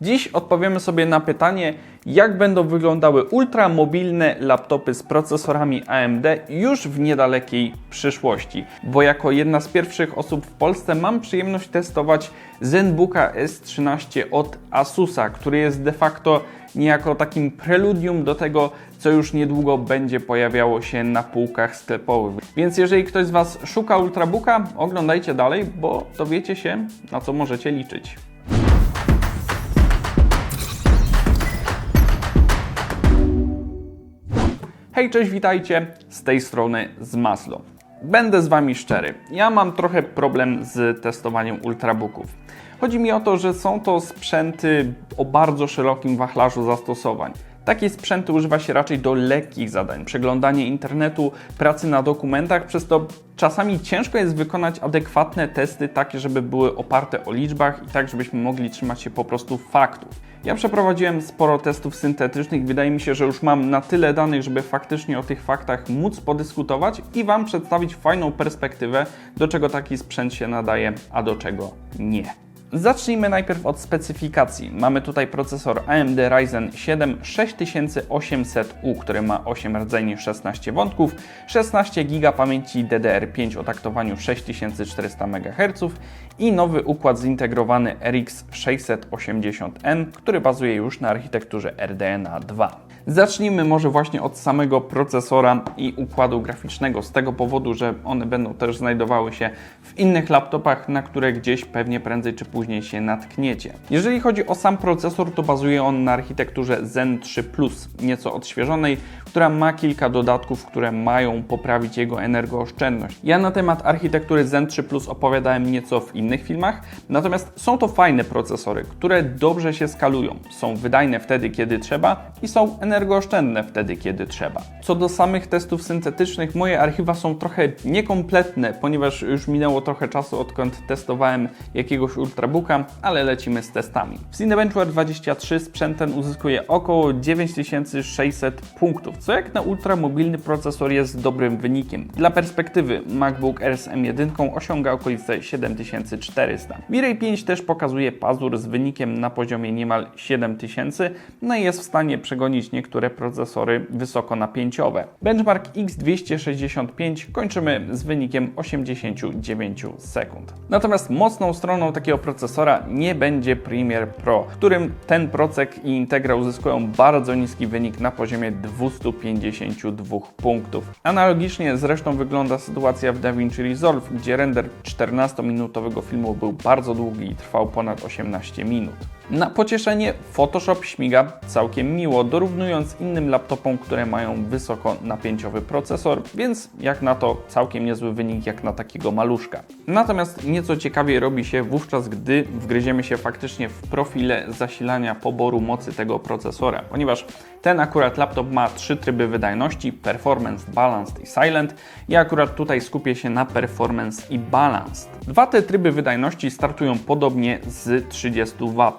Dziś odpowiemy sobie na pytanie, jak będą wyglądały ultramobilne laptopy z procesorami AMD już w niedalekiej przyszłości. Bo jako jedna z pierwszych osób w Polsce mam przyjemność testować ZenBooka S13 od Asusa, który jest de facto niejako takim preludium do tego, co już niedługo będzie pojawiało się na półkach sklepowych. Więc jeżeli ktoś z Was szuka Ultrabooka, oglądajcie dalej, bo dowiecie się, na co możecie liczyć. Hej, cześć, witajcie z tej strony z Maslo. Będę z Wami szczery. Ja mam trochę problem z testowaniem ultrabooków. Chodzi mi o to, że są to sprzęty o bardzo szerokim wachlarzu zastosowań. Takie sprzęty używa się raczej do lekkich zadań, przeglądania internetu, pracy na dokumentach, przez to czasami ciężko jest wykonać adekwatne testy, takie, żeby były oparte o liczbach i tak, żebyśmy mogli trzymać się po prostu faktów. Ja przeprowadziłem sporo testów syntetycznych, wydaje mi się, że już mam na tyle danych, żeby faktycznie o tych faktach móc podyskutować i Wam przedstawić fajną perspektywę, do czego taki sprzęt się nadaje, a do czego nie. Zacznijmy najpierw od specyfikacji. Mamy tutaj procesor AMD Ryzen 7 6800U, który ma 8 rdzeni 16 wątków, 16 GB pamięci DDR5 o taktowaniu 6400 MHz i nowy układ zintegrowany RX 680N, który bazuje już na architekturze RDNA 2. Zacznijmy może właśnie od samego procesora i układu graficznego, z tego powodu, że one będą też znajdowały się w innych laptopach, na które gdzieś pewnie prędzej czy później się natkniecie. Jeżeli chodzi o sam procesor, to bazuje on na architekturze Zen 3 Plus, nieco odświeżonej, która ma kilka dodatków, które mają poprawić jego energooszczędność. Ja na temat architektury Zen 3 Plus opowiadałem nieco w innych filmach, natomiast są to fajne procesory, które dobrze się skalują, są wydajne wtedy, kiedy trzeba i są energooszczędne wtedy, kiedy trzeba. Co do samych testów syntetycznych, moje archiwa są trochę niekompletne, ponieważ już minęło trochę czasu, odkąd testowałem jakiegoś ultrabooka, ale lecimy z testami. W Cinebenchware 23 sprzęt ten uzyskuje około 9600 punktów, co jak na ultramobilny procesor jest dobrym wynikiem. Dla perspektywy, MacBook Air z M1 osiąga okolice 7400. Mirai 5 też pokazuje pazur z wynikiem na poziomie niemal 7000, no i jest w stanie przegonić niektóre procesory wysokonapięciowe. Benchmark X265 kończymy z wynikiem 89 sekund. Natomiast mocną stroną takiego procesora nie będzie Premiere Pro, w którym ten procek i Integra uzyskują bardzo niski wynik na poziomie 252 punktów. Analogicznie zresztą wygląda sytuacja w DaVinci Resolve, gdzie render 14-minutowego filmu był bardzo długi i trwał ponad 18 minut. Na pocieszenie Photoshop śmiga całkiem miło, dorównując innym laptopom, które mają wysoko napięciowy procesor, więc jak na to całkiem niezły wynik jak na takiego maluszka. Natomiast nieco ciekawiej robi się wówczas, gdy wgryziemy się faktycznie w profile zasilania poboru mocy tego procesora, ponieważ ten akurat laptop ma trzy tryby wydajności: Performance, Balanced i Silent. Ja akurat tutaj skupię się na Performance i Balanced. Dwa te tryby wydajności startują podobnie z 30 W.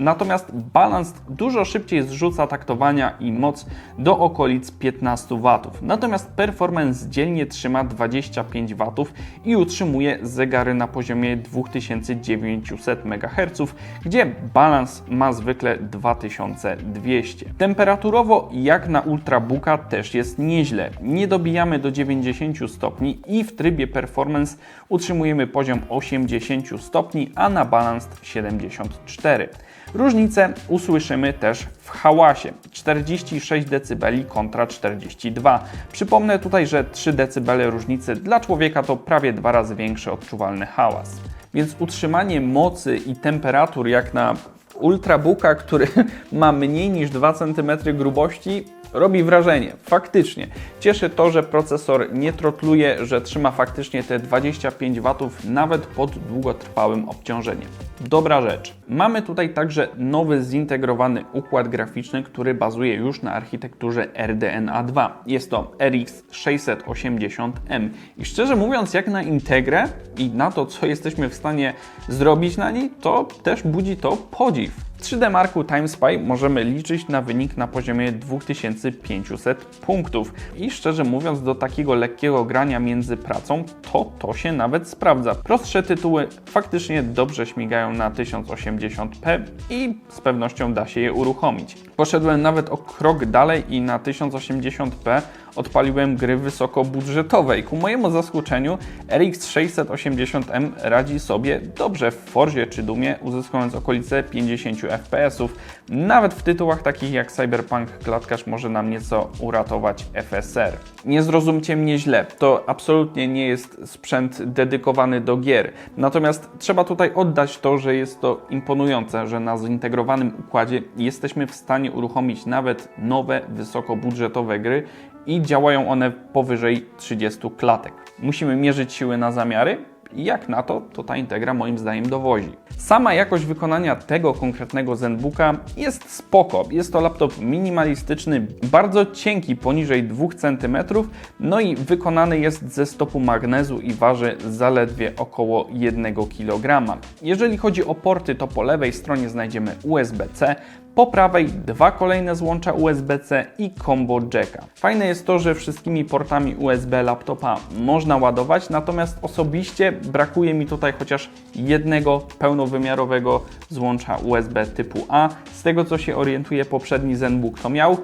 Natomiast Balanced dużo szybciej zrzuca taktowania i moc do okolic 15 W. Natomiast Performance dzielnie trzyma 25 W i utrzymuje zegary na poziomie 2900 MHz, gdzie Balance ma zwykle 2200. Temperaturowo jak na Ultrabooka też jest nieźle. Nie dobijamy do 90 stopni i w trybie Performance utrzymujemy poziom 80 stopni, a na Balanced 74. Różnicę usłyszymy też w hałasie 46 dB kontra 42. Przypomnę tutaj, że 3 dB różnicy dla człowieka to prawie dwa razy większy odczuwalny hałas. Więc utrzymanie mocy i temperatur jak na ultrabooka, który ma mniej niż 2 cm grubości, robi wrażenie. Faktycznie. Cieszy to, że procesor nie trotluje, że trzyma faktycznie te 25 W nawet pod długotrwałym obciążeniem. Dobra rzecz. Mamy tutaj także nowy zintegrowany układ graficzny, który bazuje już na architekturze RDNA 2. Jest to RX 680M. I szczerze mówiąc, jak na Integrę i na to, co jesteśmy w stanie zrobić na niej, to też budzi to podziw. W 3D Marku TimeSpy możemy liczyć na wynik na poziomie 2500 punktów. I szczerze mówiąc, do takiego lekkiego grania między pracą, to to się nawet sprawdza. Prostsze tytuły faktycznie dobrze śmigają na 1080p i z pewnością da się je uruchomić. Poszedłem nawet o krok dalej i na 1080p odpaliłem gry wysokobudżetowe i ku mojemu zaskoczeniu RX 680M radzi sobie dobrze w Forzie czy Dumie, uzyskując okolice 50 fps. Nawet w tytułach takich jak Cyberpunk klatkarz może nam nieco uratować FSR. Nie zrozumcie mnie źle, to absolutnie nie jest sprzęt dedykowany do gier. Natomiast trzeba tutaj oddać to, że jest to imponujące, że na zintegrowanym układzie jesteśmy w stanie uruchomić nawet nowe, wysokobudżetowe gry i działają one powyżej 30 klatek. Musimy mierzyć siły na zamiary i jak na to, to ta Integra moim zdaniem dowozi. Sama jakość wykonania tego konkretnego ZenBooka jest spoko. Jest to laptop minimalistyczny, bardzo cienki, poniżej 2 cm, no i wykonany jest ze stopu magnezu i waży zaledwie około 1 kg. Jeżeli chodzi o porty, to po lewej stronie znajdziemy USB-C, po prawej dwa kolejne złącza USB-C i combo jacka. Fajne jest to, że wszystkimi portami USB laptopa można ładować, natomiast osobiście brakuje mi tutaj chociaż jednego pełnowymiarowego złącza USB typu A. Z tego co się orientuje poprzedni ZenBook to miał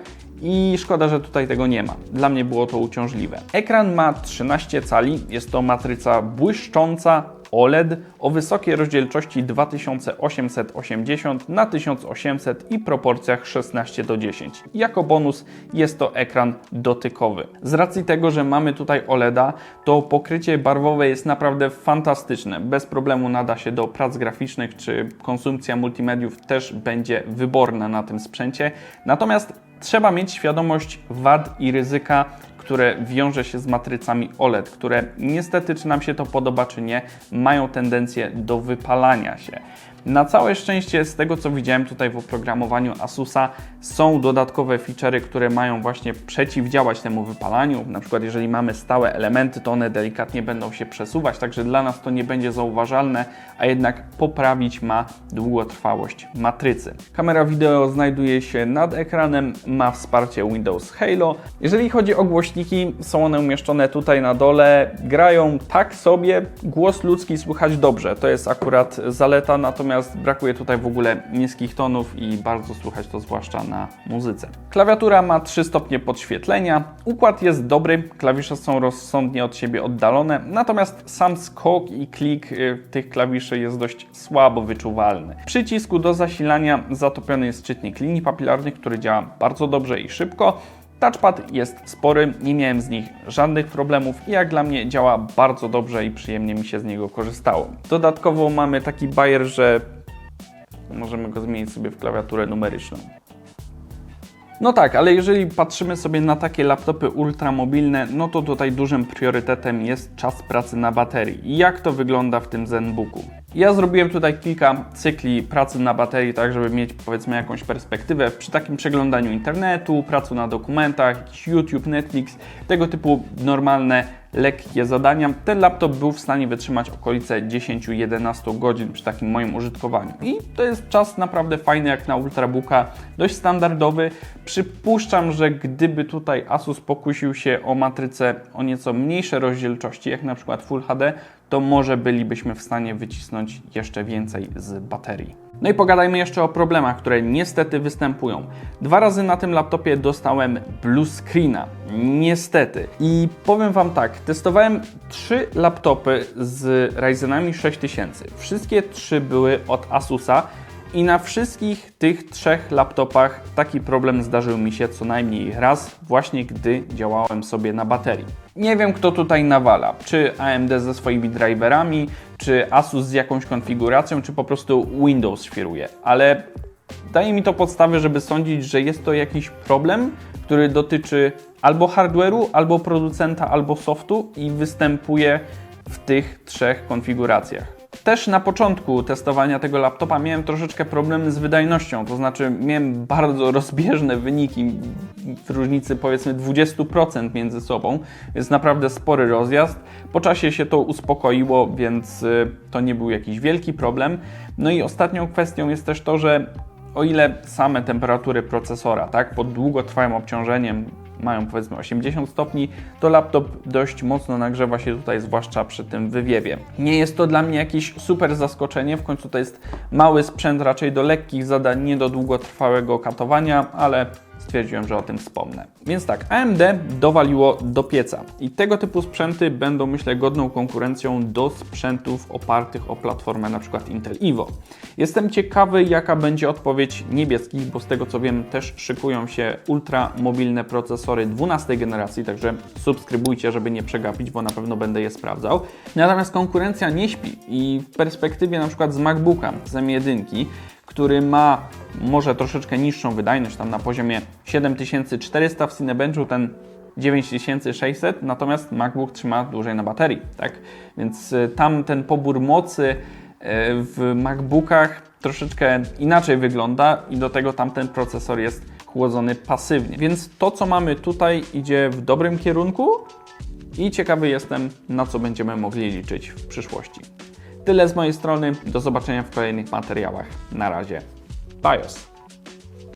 i szkoda, że tutaj tego nie ma. Dla mnie było to uciążliwe. Ekran ma 13 cali, jest to matryca błyszcząca, OLED o wysokiej rozdzielczości 2880 na 1800 i proporcjach 16 do 10. Jako bonus jest to ekran dotykowy. Z racji tego, że mamy tutaj OLEDa, to pokrycie barwowe jest naprawdę fantastyczne. Bez problemu nada się do prac graficznych, czy konsumpcja multimediów też będzie wyborna na tym sprzęcie. Natomiast trzeba mieć świadomość wad i ryzyka które wiąże się z matrycami OLED, które niestety, czy nam się to podoba, czy nie, mają tendencję do wypalania się. Na całe szczęście, z tego co widziałem tutaj w oprogramowaniu Asusa, są dodatkowe feature'y, które mają właśnie przeciwdziałać temu wypalaniu. Na przykład, jeżeli mamy stałe elementy, to one delikatnie będą się przesuwać, także dla nas to nie będzie zauważalne, a jednak poprawić ma długotrwałość matrycy. Kamera wideo znajduje się nad ekranem, ma wsparcie Windows Halo. Jeżeli chodzi o głośniki, są one umieszczone tutaj na dole, grają tak sobie, głos ludzki słychać dobrze, to jest akurat zaleta, natomiast natomiast brakuje tutaj w ogóle niskich tonów i bardzo słychać to zwłaszcza na muzyce. Klawiatura ma 3 stopnie podświetlenia, układ jest dobry, klawisze są rozsądnie od siebie oddalone, natomiast sam skok i klik y, tych klawiszy jest dość słabo wyczuwalny. Przycisku do zasilania zatopiony jest czytnik linii papilarnych, który działa bardzo dobrze i szybko. Touchpad jest spory, nie miałem z nich żadnych problemów i jak dla mnie działa bardzo dobrze i przyjemnie mi się z niego korzystało. Dodatkowo mamy taki bajer, że możemy go zmienić sobie w klawiaturę numeryczną. No tak, ale jeżeli patrzymy sobie na takie laptopy ultramobilne, no to tutaj dużym priorytetem jest czas pracy na baterii. Jak to wygląda w tym ZenBooku? Ja zrobiłem tutaj kilka cykli pracy na baterii, tak żeby mieć powiedzmy jakąś perspektywę przy takim przeglądaniu internetu, pracy na dokumentach, YouTube, Netflix, tego typu normalne lekkie zadania. Ten laptop był w stanie wytrzymać okolice 10-11 godzin przy takim moim użytkowaniu. I to jest czas naprawdę fajny jak na Ultrabooka, dość standardowy. Przypuszczam, że gdyby tutaj Asus pokusił się o matrycę o nieco mniejsze rozdzielczości, jak na przykład Full HD, to może bylibyśmy w stanie wycisnąć jeszcze więcej z baterii. No i pogadajmy jeszcze o problemach, które niestety występują. Dwa razy na tym laptopie dostałem blue screena. Niestety. I powiem Wam tak, testowałem trzy laptopy z Ryzenami 6000. Wszystkie trzy były od Asusa i na wszystkich tych trzech laptopach taki problem zdarzył mi się co najmniej raz, właśnie gdy działałem sobie na baterii. Nie wiem, kto tutaj nawala. Czy AMD ze swoimi driverami, czy Asus z jakąś konfiguracją, czy po prostu Windows świruje. Ale daje mi to podstawy, żeby sądzić, że jest to jakiś problem, który dotyczy albo hardware'u, albo producenta, albo softu i występuje w tych trzech konfiguracjach. Też na początku testowania tego laptopa miałem troszeczkę problemy z wydajnością, to znaczy miałem bardzo rozbieżne wyniki w różnicy powiedzmy 20% między sobą, więc naprawdę spory rozjazd. Po czasie się to uspokoiło, więc y, to nie był jakiś wielki problem. No i ostatnią kwestią jest też to, że o ile same temperatury procesora, tak, pod długotrwałym obciążeniem mają powiedzmy 80 stopni, to laptop dość mocno nagrzewa się tutaj, zwłaszcza przy tym wywiewie. Nie jest to dla mnie jakieś super zaskoczenie, w końcu to jest mały sprzęt raczej do lekkich zadań, nie do długotrwałego katowania, ale stwierdziłem, że o tym wspomnę. Więc tak, AMD dowaliło do pieca i tego typu sprzęty będą, myślę, godną konkurencją do sprzętów opartych o platformę np. Intel Evo. Jestem ciekawy, jaka będzie odpowiedź niebieskich, bo z tego co wiem, też szykują się ultramobilne procesory 12 generacji, także subskrybujcie, żeby nie przegapić, bo na pewno będę je sprawdzał. Natomiast konkurencja nie śpi i w perspektywie np. z MacBooka, z M1, który ma może troszeczkę niższą wydajność, tam na poziomie 7400 w Cinebenchu, ten 9600, natomiast MacBook trzyma dłużej na baterii, tak? Więc y, tam ten pobór mocy y, w MacBookach troszeczkę inaczej wygląda i do tego tamten procesor jest chłodzony pasywnie. Więc to, co mamy tutaj, idzie w dobrym kierunku i ciekawy jestem, na co będziemy mogli liczyć w przyszłości. Tyle z mojej strony. Do zobaczenia w kolejnych materiałach. Na razie. BIOS.